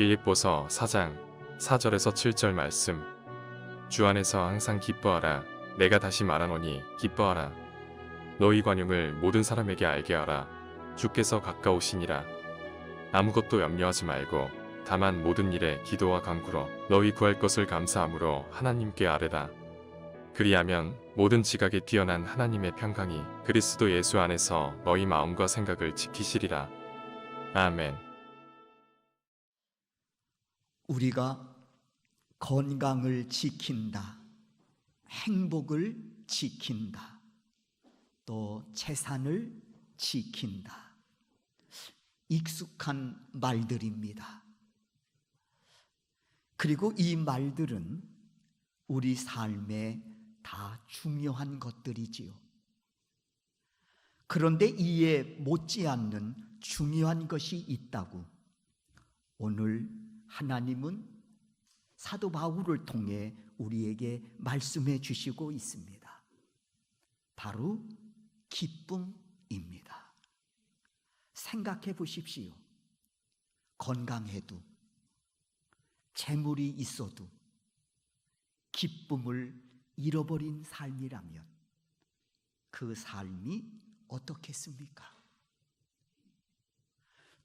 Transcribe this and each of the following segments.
빌립보서 4장 4절에서 7절 말씀. 주 안에서 항상 기뻐하라. 내가 다시 말하노니 기뻐하라. 너희 관용을 모든 사람에게 알게 하라. 주께서 가까우시니라. 아무것도 염려하지 말고 다만 모든 일에 기도와 간구로 너희 구할 것을 감사함으로 하나님께 아뢰라. 그리하면 모든 지각에 뛰어난 하나님의 평강이 그리스도 예수 안에서 너희 마음과 생각을 지키시리라. 아멘 우리가 건강을 지킨다, 행복을 지킨다, 또 재산을 지킨다. 익숙한 말들입니다. 그리고 이 말들은 우리 삶에 다 중요한 것들이지요. 그런데 이에 못지않는 중요한 것이 있다고 오늘 하나님은 사도 바울을 통해 우리에게 말씀해 주시고 있습니다. 바로 기쁨입니다. 생각해 보십시오. 건강해도 재물이 있어도 기쁨을 잃어버린 삶이라면 그 삶이 어떻겠습니까?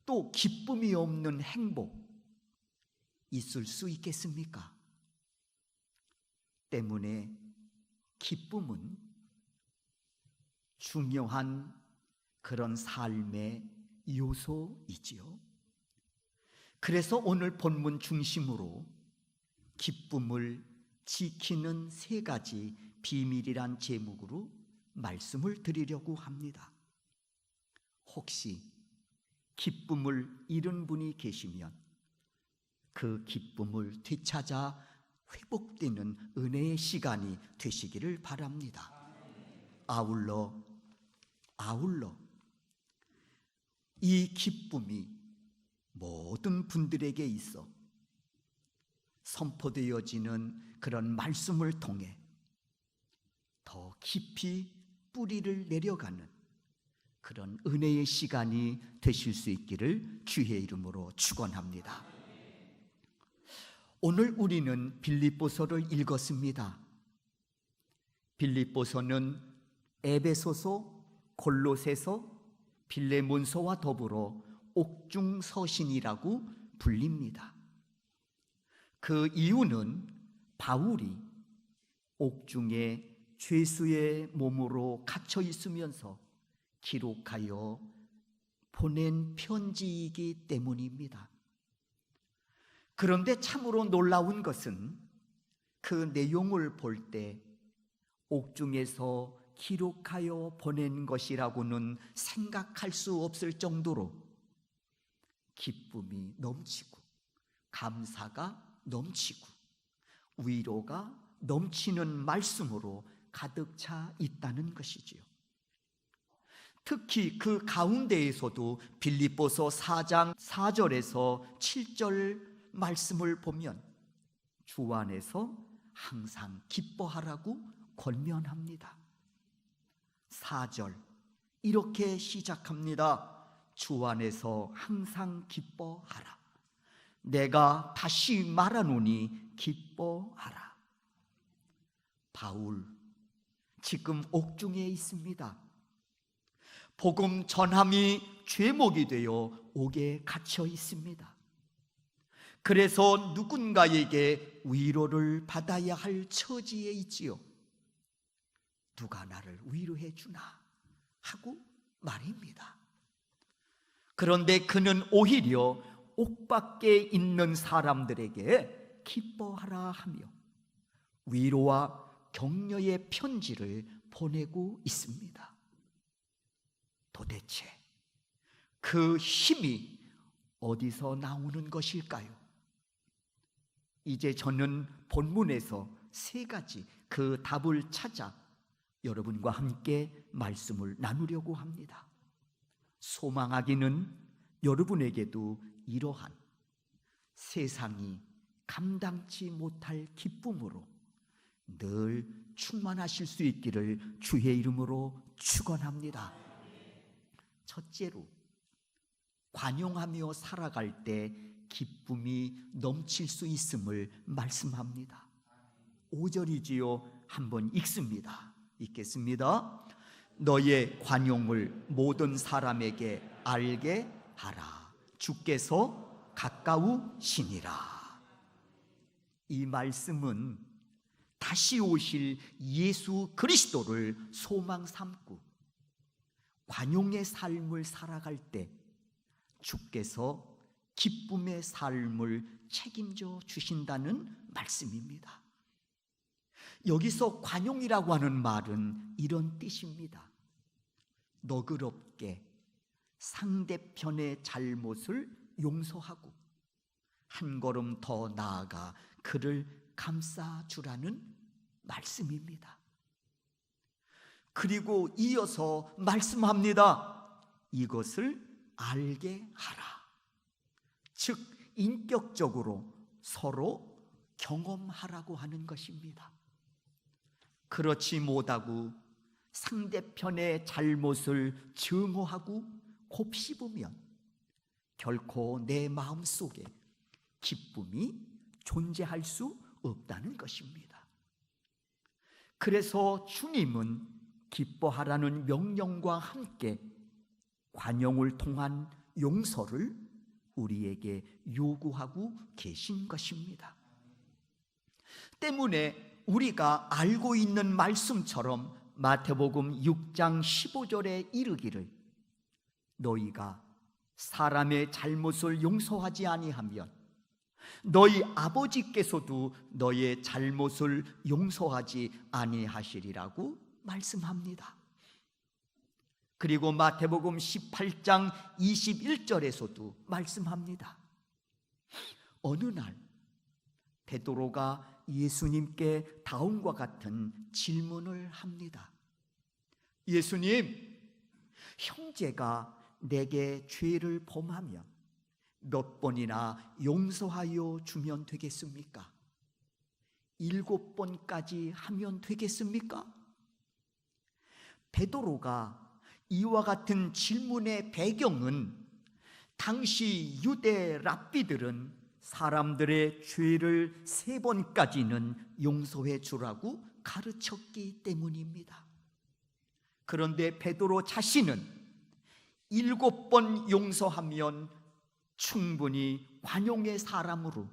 또 기쁨이 없는 행복 있을 수 있겠습니까? 때문에 기쁨은 중요한 그런 삶의 요소이지요. 그래서 오늘 본문 중심으로 기쁨을 지키는 세 가지 비밀이란 제목으로 말씀을 드리려고 합니다. 혹시 기쁨을 잃은 분이 계시면 그 기쁨을 되찾아 회복되는 은혜의 시간이 되시기를 바랍니다. 아울러 아울러 이 기쁨이 모든 분들에게 있어 선포되어지는 그런 말씀을 통해 더 깊이 뿌리를 내려가는 그런 은혜의 시간이 되실 수 있기를 주의 이름으로 축원합니다. 오늘 우리는 빌립보서를 읽었습니다. 빌립보서는 에베소서, 골로새서, 빌레몬서와 더불어 옥중 서신이라고 불립니다. 그 이유는 바울이 옥중에 죄수의 몸으로 갇혀 있으면서 기록하여 보낸 편지이기 때문입니다. 그런데 참으로 놀라운 것은 그 내용을 볼 때 옥중에서 기록하여 보낸 것이라고는 생각할 수 없을 정도로 기쁨이 넘치고 감사가 넘치고 위로가 넘치는 말씀으로 가득 차 있다는 것이지요. 특히 그 가운데에서도 빌립보서 4장 4절에서 7절 말씀을 보면 주 안에서 항상 기뻐하라고 권면합니다. 4절 이렇게 시작합니다. 주 안에서 항상 기뻐하라. 내가 다시 말하노니 기뻐하라. 바울 지금 옥중에 있습니다. 복음 전함이 죄목이 되어 옥에 갇혀 있습니다. 그래서 누군가에게 위로를 받아야 할 처지에 있지요. 누가 나를 위로해 주나 하고 말입니다. 그런데 그는 오히려 옥 밖에 있는 사람들에게 기뻐하라 하며 위로와 격려의 편지를 보내고 있습니다. 도대체 그 힘이 어디서 나오는 것일까요? 이제 저는 본문에서 세 가지 그 답을 찾아 여러분과 함께 말씀을 나누려고 합니다. 소망하기는 여러분에게도 이러한 세상이 감당치 못할 기쁨으로 늘 충만하실 수 있기를 주의 이름으로 축원합니다. 첫째로 관용하며 살아갈 때 기쁨이 넘칠 수 있음을 말씀합니다. 5절이지요. 한번 읽습니다. 읽겠습니다. 너의 관용을 모든 사람에게 알게 하라. 주께서 가까우시니라. 이 말씀은 다시 오실 예수 그리스도를 소망 삼고 관용의 삶을 살아갈 때 주께서 기쁨의 삶을 책임져 주신다는 말씀입니다. 여기서 관용이라고 하는 말은 이런 뜻입니다. 너그럽게 상대편의 잘못을 용서하고 한 걸음 더 나아가 그를 감싸주라는 말씀입니다. 그리고 이어서 말씀합니다. 이것을 알게 하라. 즉, 인격적으로 서로 경험하라고 하는 것입니다. 그렇지 못하고 상대편의 잘못을 증오하고 곱씹으면 결코 내 마음 속에 기쁨이 존재할 수 없다는 것입니다. 그래서 주님은 기뻐하라는 명령과 함께 관용을 통한 용서를 우리에게 요구하고 계신 것입니다. 때문에 우리가 알고 있는 말씀처럼 마태복음 6장 15절에 이르기를 너희가 사람의 잘못을 용서하지 아니하면 너희 아버지께서도 너의 잘못을 용서하지 아니하시리라고 말씀합니다. 그리고 마태복음 18장 21절에서도 말씀합니다. 어느 날 베드로가 예수님께 다음과 같은 질문을 합니다. 예수님, 형제가 내게 죄를 범하면 몇 번이나 용서하여 주면 되겠습니까? 일곱 번까지 하면 되겠습니까? 베드로가 이와 같은 질문의 배경은 당시 유대 랍비들은 사람들의 죄를 세 번까지는 용서해 주라고 가르쳤기 때문입니다. 그런데 베드로 자신은 일곱 번 용서하면 충분히 관용의 사람으로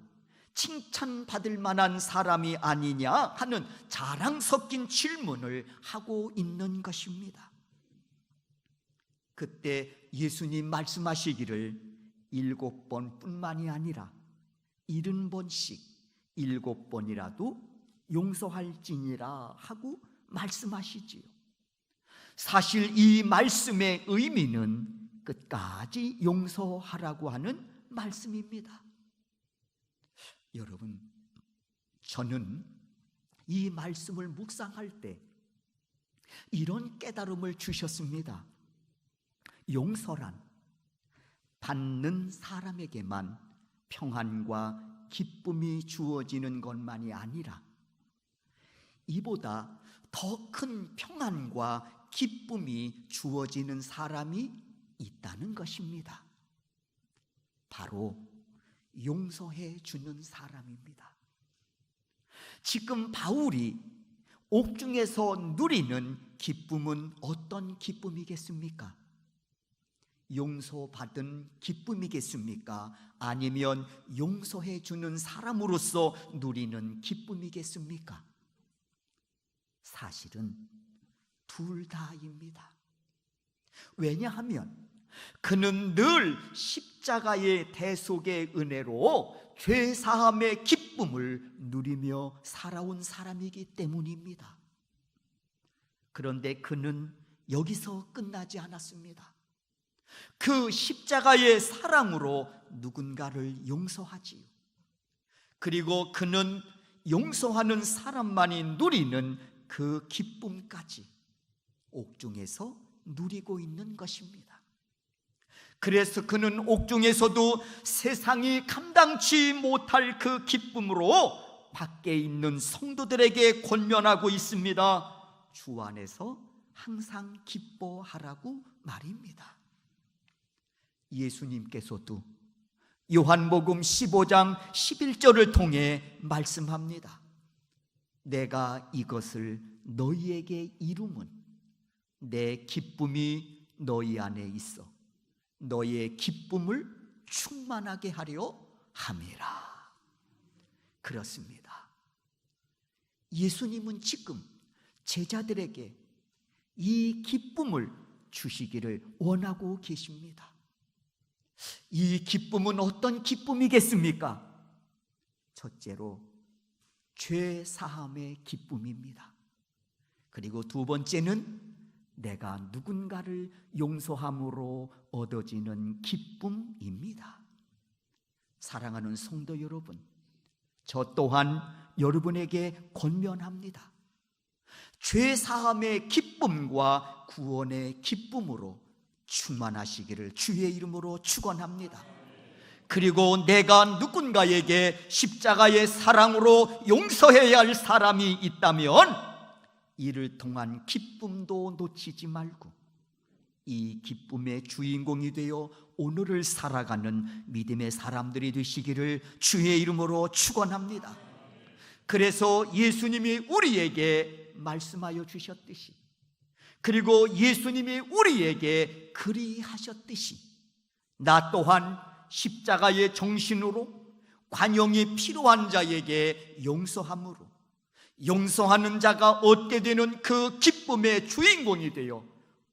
칭찬받을 만한 사람이 아니냐 하는 자랑 섞인 질문을 하고 있는 것입니다. 그때 예수님 말씀하시기를 일곱 번 뿐만이 아니라 일흔 번씩 일곱 번이라도 용서할지니라 하고 말씀하시지요. 사실 이 말씀의 의미는 끝까지 용서하라고 하는 말씀입니다. 여러분, 저는 이 말씀을 묵상할 때 이런 깨달음을 주셨습니다. 용서란 받는 사람에게만 평안과 기쁨이 주어지는 것만이 아니라 이보다 더 큰 평안과 기쁨이 주어지는 사람이 있다는 것입니다. 바로 용서해 주는 사람입니다. 지금 바울이 옥중에서 누리는 기쁨은 어떤 기쁨이겠습니까? 용서받은 기쁨이겠습니까? 아니면 용서해 주는 사람으로서 누리는 기쁨이겠습니까? 사실은 둘 다입니다. 왜냐하면 그는 늘 십자가의 대속의 은혜로 죄 사함의 기쁨을 누리며 살아온 사람이기 때문입니다. 그런데 그는 여기서 끝나지 않았습니다. 그 십자가의 사랑으로 누군가를 용서하지요. 그리고 그는 용서하는 사람만이 누리는 그 기쁨까지 옥중에서 누리고 있는 것입니다. 그래서 그는 옥중에서도 세상이 감당치 못할 그 기쁨으로 밖에 있는 성도들에게 권면하고 있습니다. 주 안에서 항상 기뻐하라고 말입니다. 예수님께서도 요한복음 15장 11절을 통해 말씀합니다. 내가 이것을 너희에게 이루면 내 기쁨이 너희 안에 있어 너희의 기쁨을 충만하게 하려 함이라. 그렇습니다. 예수님은 지금 제자들에게 이 기쁨을 주시기를 원하고 계십니다. 이 기쁨은 어떤 기쁨이겠습니까? 첫째로 죄 사함의 기쁨입니다. 그리고 두 번째는 내가 누군가를 용서함으로 얻어지는 기쁨입니다. 사랑하는 성도 여러분, 저 또한 여러분에게 권면합니다. 죄 사함의 기쁨과 구원의 기쁨으로 충만하시기를 주의 이름으로 축원합니다. 그리고 내가 누군가에게 십자가의 사랑으로 용서해야 할 사람이 있다면 이를 통한 기쁨도 놓치지 말고 이 기쁨의 주인공이 되어 오늘을 살아가는 믿음의 사람들이 되시기를 주의 이름으로 축원합니다. 그래서 예수님이 우리에게 말씀하여 주셨듯이 그리고 예수님이 우리에게 그리하셨듯이 나 또한 십자가의 정신으로 관용이 필요한 자에게 용서함으로 용서하는 자가 얻게 되는 그 기쁨의 주인공이 되어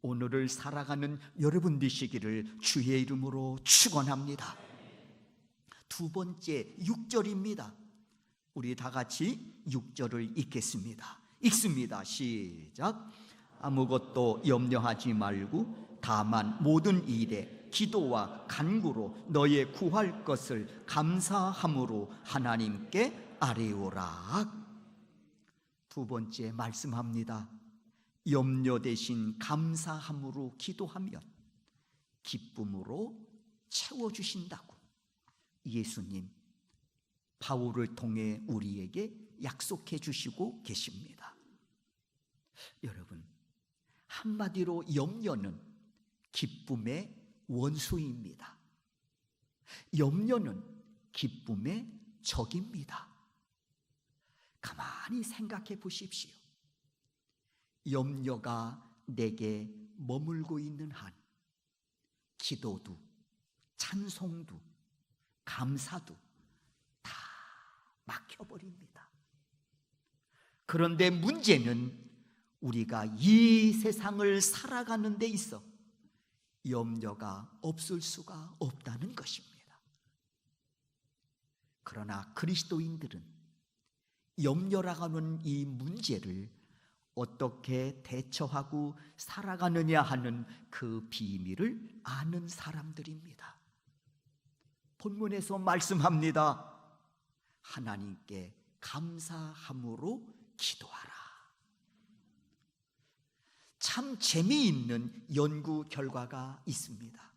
오늘을 살아가는 여러분 되시기를 주의 이름으로 축원합니다. 두 번째 6절입니다. 우리 다 같이 6절을 읽겠습니다. 읽습니다. 시작. 아무것도 염려하지 말고 다만 모든 일에 기도와 간구로 너의 구할 것을 감사함으로 하나님께 아뢰오라. 두 번째 말씀합니다. 염려 대신 감사함으로 기도하면 기쁨으로 채워 주신다고 예수님 바울을 통해 우리에게 약속해 주시고 계십니다. 여러분, 한마디로 염려는 기쁨의 원수입니다. 염려는 기쁨의 적입니다. 가만히 생각해 보십시오. 염려가 내게 머물고 있는 한, 기도도, 찬송도, 감사도 다 막혀버립니다. 그런데 문제는 우리가 이 세상을 살아가는 데 있어 염려가 없을 수가 없다는 것입니다. 그러나 그리스도인들은 염려라고 하는 이 문제를 어떻게 대처하고 살아가느냐 하는 그 비밀을 아는 사람들입니다. 본문에서 말씀합니다. 하나님께 감사함으로 기도하라. 참 재미있는 연구 결과가 있습니다.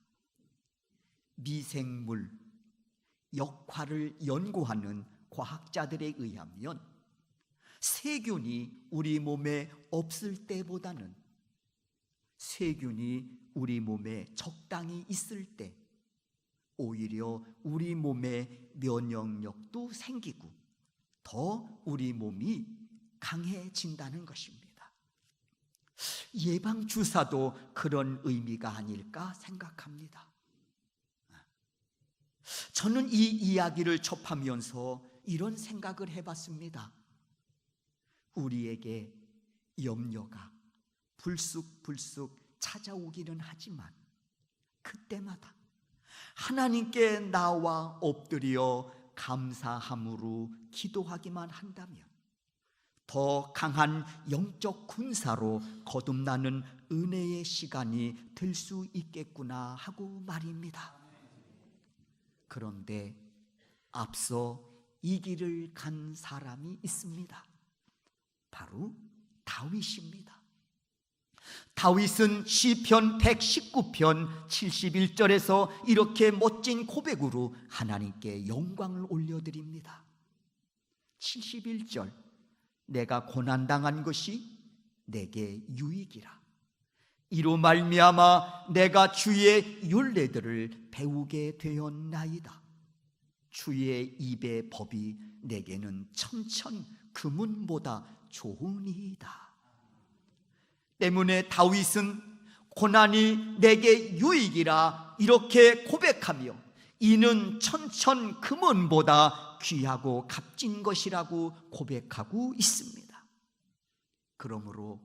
미생물 역할을 연구하는 과학자들에 의하면 세균이 우리 몸에 없을 때보다는 세균이 우리 몸에 적당히 있을 때 오히려 우리 몸의 면역력도 생기고 더 우리 몸이 강해진다는 것입니다. 예방 주사도 그런 의미가 아닐까 생각합니다. 저는 이 이야기를 접하면서 이런 생각을 해봤습니다. 우리에게 염려가 불쑥불쑥 찾아오기는 하지만 그때마다 하나님께 나와 엎드려 감사함으로 기도하기만 한다면 더 강한 영적 군사로 거듭나는 은혜의 시간이 될 수 있겠구나 하고 말입니다. 그런데 앞서 이 길을 간 사람이 있습니다. 바로 다윗입니다. 다윗은 시편 119편 71절에서 이렇게 멋진 고백으로 하나님께 영광을 올려드립니다. 71절 내가 고난 당한 것이 내게 유익이라. 이로 말미암아 내가 주의 윤례들을 배우게 되었나이다. 주의 입의 법이 내게는 천천 금은보다 좋으니이다. 때문에 다윗은 고난이 내게 유익이라 이렇게 고백하며 이는 천천 금은보다 귀하고 값진 것이라고 고백하고 있습니다. 그러므로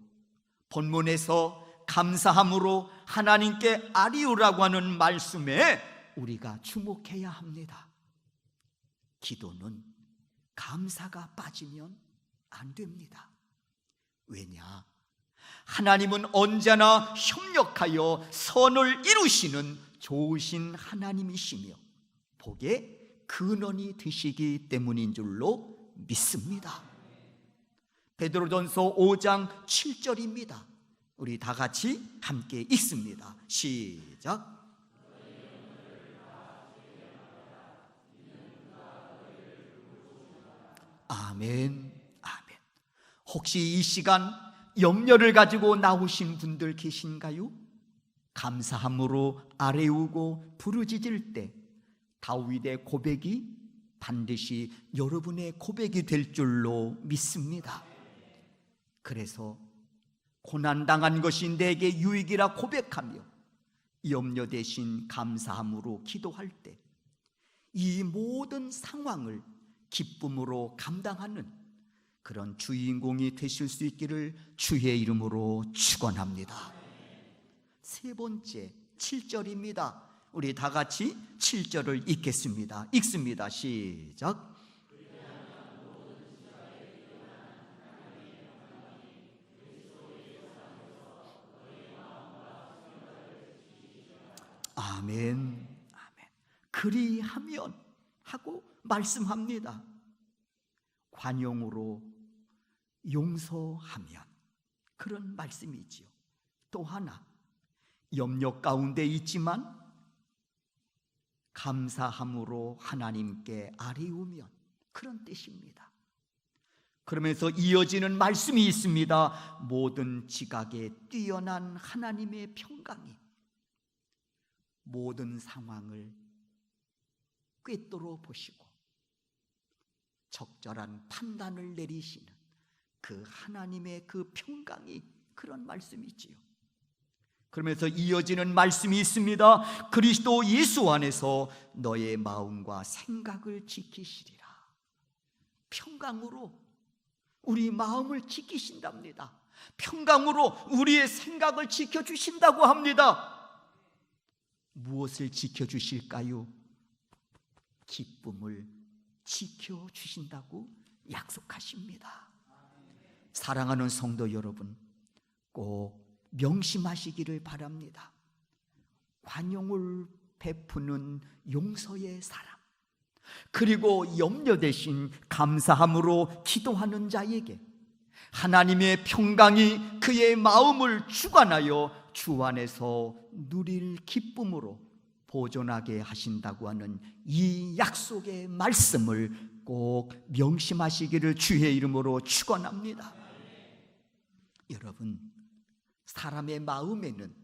본문에서 감사함으로 하나님께 아리우라고 하는 말씀에 우리가 주목해야 합니다. 기도는 감사가 빠지면 안 됩니다. 왜냐? 하나님은 언제나 협력하여 선을 이루시는 좋으신 하나님이시며 복의 근원이 되시기 때문인 줄로 믿습니다. 베드로전서 5장 7절입니다. 우리 다 같이 함께 읽습니다. 시작. 아멘. 아멘. 혹시 이 시간 염려를 가지고 나오신 분들 계신가요? 감사함으로 아래우고 부르짖을 때 다윗의 고백이 반드시 여러분의 고백이 될 줄로 믿습니다. 그래서 고난당한 것이 내게 유익이라 고백하며 염려 대신 감사함으로 기도할 때 이 모든 상황을 기쁨으로 감당하는 그런 주인공이 되실 수 있기를 주의 이름으로 축원합니다. 세 번째 7절입니다. 우리 다 같이 7절을 읽겠습니다. 읽습니다. 시작. 아멘. 아멘. 그리하면 하고 말씀합니다. 관용으로 용서하면 그런 말씀이지요. 또 하나 염려 가운데 있지만 감사함으로 하나님께 아뢰우면 그런 뜻입니다. 그러면서 이어지는 말씀이 있습니다. 모든 지각에 뛰어난 하나님의 평강이 모든 상황을 꿰뚫어 보시고 적절한 판단을 내리시는 그 하나님의 그 평강이 그런 말씀이지요. 그러면서 이어지는 말씀이 있습니다. 그리스도 예수 안에서 너의 마음과 생각을 지키시리라. 평강으로 우리 마음을 지키신답니다. 평강으로 우리의 생각을 지켜주신다고 합니다. 무엇을 지켜주실까요? 기쁨을 지켜주신다고 약속하십니다. 사랑하는 성도 여러분, 꼭 명심하시기를 바랍니다. 관용을 베푸는 용서의 사람, 그리고 염려 대신 감사함으로 기도하는 자에게 하나님의 평강이 그의 마음을 주관하여 주 안에서 누릴 기쁨으로 보존하게 하신다고 하는 이 약속의 말씀을 꼭 명심하시기를 주의 이름으로 축원합니다. 여러분, 사람의 마음에는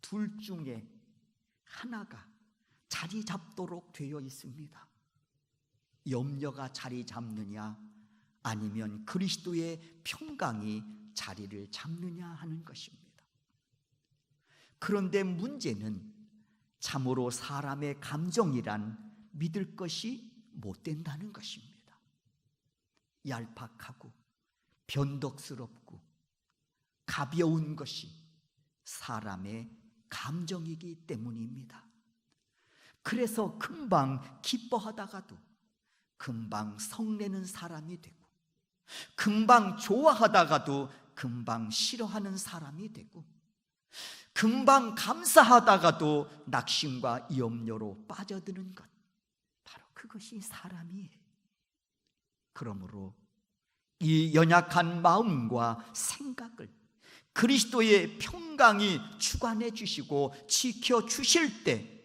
둘 중에 하나가 자리 잡도록 되어 있습니다. 염려가 자리 잡느냐 아니면 그리스도의 평강이 자리를 잡느냐 하는 것입니다. 그런데 문제는 참으로 사람의 감정이란 믿을 것이 못 된다는 것입니다. 얄팍하고 변덕스럽고 가벼운 것이 사람의 감정이기 때문입니다. 그래서 금방 기뻐하다가도 금방 성내는 사람이 되고 금방 좋아하다가도 금방 싫어하는 사람이 되고 금방 감사하다가도 낙심과 염려로 빠져드는 것 바로 그것이 사람이에요. 그러므로 이 연약한 마음과 생각을 그리스도의 평강이 주관해 주시고 지켜 주실 때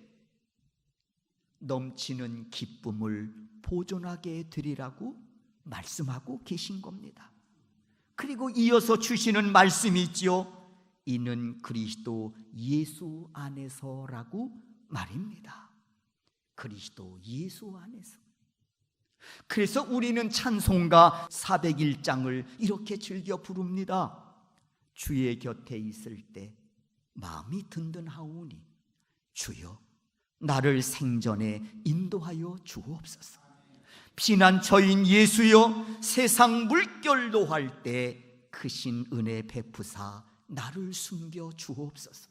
넘치는 기쁨을 보존하게 되리라고 말씀하고 계신 겁니다. 그리고 이어서 주시는 말씀이 있지요. 이는 그리스도 예수 안에서라고 말입니다. 그리스도 예수 안에서. 그래서 우리는 찬송가 401장을 이렇게 즐겨 부릅니다. 주의 곁에 있을 때 마음이 든든하오니 주여 나를 생전에 인도하여 주옵소서. 피난처인 예수여 세상 물결도 할 때 크신 은혜 베푸사 나를 숨겨 주옵소서.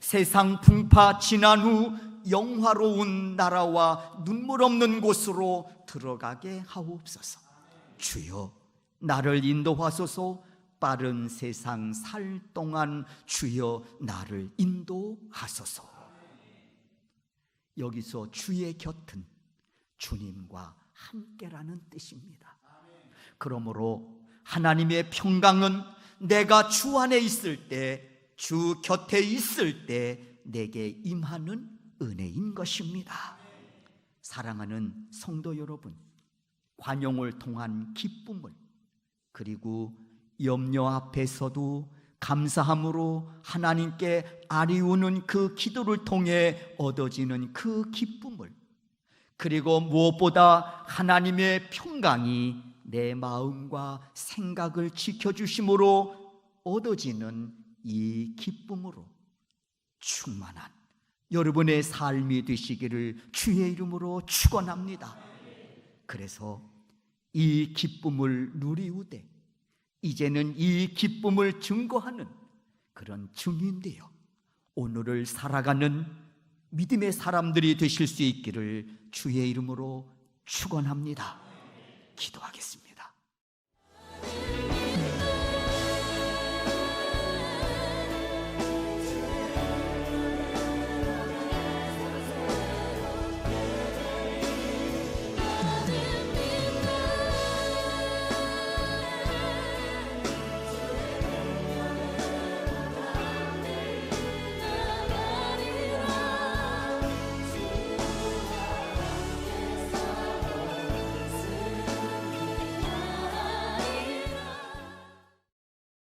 세상 풍파 지난 후 영화로운 나라와 눈물 없는 곳으로 들어가게 하옵소서. 주여 나를 인도하소서 빠른 세상 살 동안 주여 나를 인도하소서. 여기서 주의 곁은 주님과 함께라는 뜻입니다. 그러므로 하나님의 평강은 내가 주 안에 있을 때, 주 곁에 있을 때 내게 임하는 은혜인 것입니다. 사랑하는 성도 여러분, 관용을 통한 기쁨을 그리고 염려 앞에서도 감사함으로 하나님께 아리우는 그 기도를 통해 얻어지는 그 기쁨을 그리고 무엇보다 하나님의 평강이 내 마음과 생각을 지켜주심으로 얻어지는 이 기쁨으로 충만한 여러분의 삶이 되시기를 주의 이름으로 축원합니다. 그래서 이 기쁨을 누리우되 이제는 이 기쁨을 증거하는 그런 증인되어 오늘을 살아가는 믿음의 사람들이 되실 수 있기를 주의 이름으로 축원합니다. 기도하겠습니다.